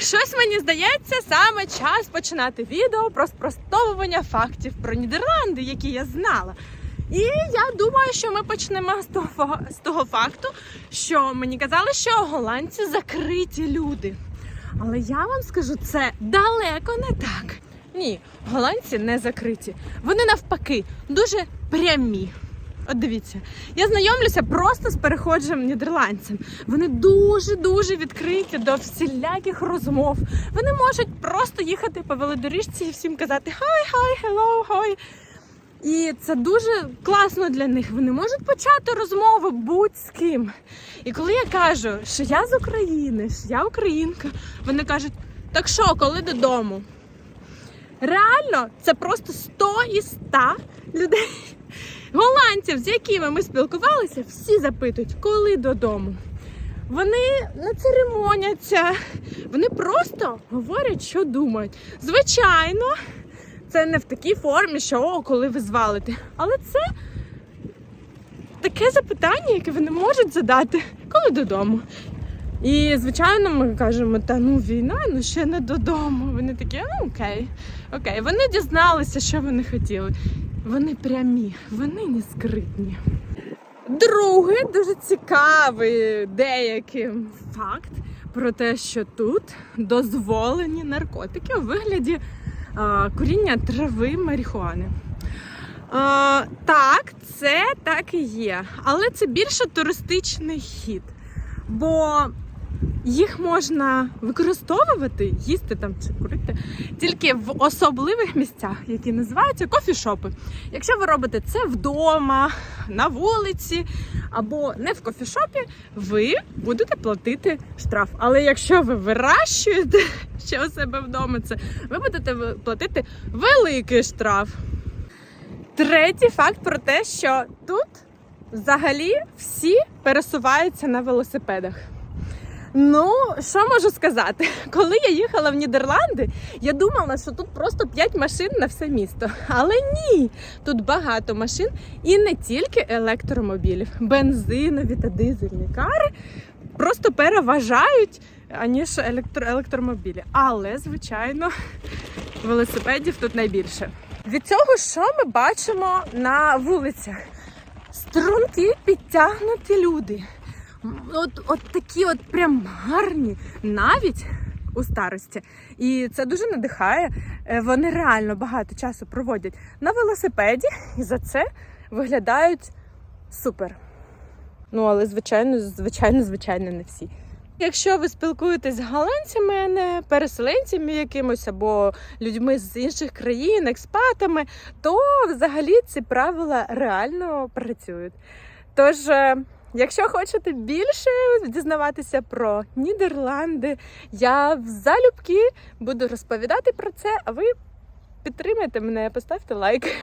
щось мені здається, саме час починати відео про спростовування фактів про Нідерланди, які я знала. І я думаю, що ми почнемо з того, з того факту, що мені казали, що голландці закриті люди. Але я вам скажу, це далеко не так. Ні, голландці не закриті. Вони навпаки дуже прямі. От дивіться, я знайомлюся просто з переходжим нідерландцем. Вони дуже дуже відкриті до всіляких розмов. Вони можуть просто їхати по велодоріжці і всім казати хай, хай, hello, хай. І це дуже класно для них. Вони можуть почати розмову будь з ким. І коли я кажу, що я з України, що я українка, вони кажуть, так що, коли додому? Реально, це просто 100 із 100 людей. Голландців, з якими ми спілкувалися, всі запитують, коли додому. Вони не церемоняться, вони просто говорять, що думають. Звичайно, це не в такій формі, що о, коли ви звалите. Але це таке запитання, яке вони можуть задати, коли додому. І, звичайно, ми кажемо, та ну війна, ну ще не додому. Вони такі, ну окей, окей. Вони дізналися, що вони хотіли. Вони прямі, вони не скритні. Другий дуже цікавий деякий факт про те, що тут дозволені наркотики у вигляді а, куріння трави марихуани. А, так, це так і є, але це більше туристичний хід. Бо їх можна використовувати, їсти там чи курити тільки в особливих місцях, які називаються кофішопи. Якщо ви робите це вдома, на вулиці або не в кофішопі, ви будете платити штраф. Але якщо ви вирощуєте ще у себе вдома це, ви будете платити великий штраф. Третій факт про те, що тут взагалі всі пересуваються на велосипедах. Ну, що можу сказати? Коли я їхала в Нідерланди, я думала, що тут просто 5 машин на все місто. Але ні, тут багато машин і не тільки електромобілів, бензинові та дизельні кари просто переважають аніж електро- електромобілі. Але, звичайно, велосипедів тут найбільше. Від цього, що ми бачимо на вулицях? Струнки підтягнуті люди. От, от такі от прям гарні, навіть у старості. І це дуже надихає. Е, Вони реально багато часу проводять на велосипеді і за це виглядають супер. Ну, але звичайно, звичайно, звичайно, не всі. Якщо ви спілкуєтесь з голландцями, а не переселенцями якимось або людьми з інших країн, експатами, то взагалі ці правила реально працюють. Тож, е, якщо хочете більше дізнаватися про Нідерланди, я залюбки буду розповідати про це, а ви підтримайте мене, поставте лайк.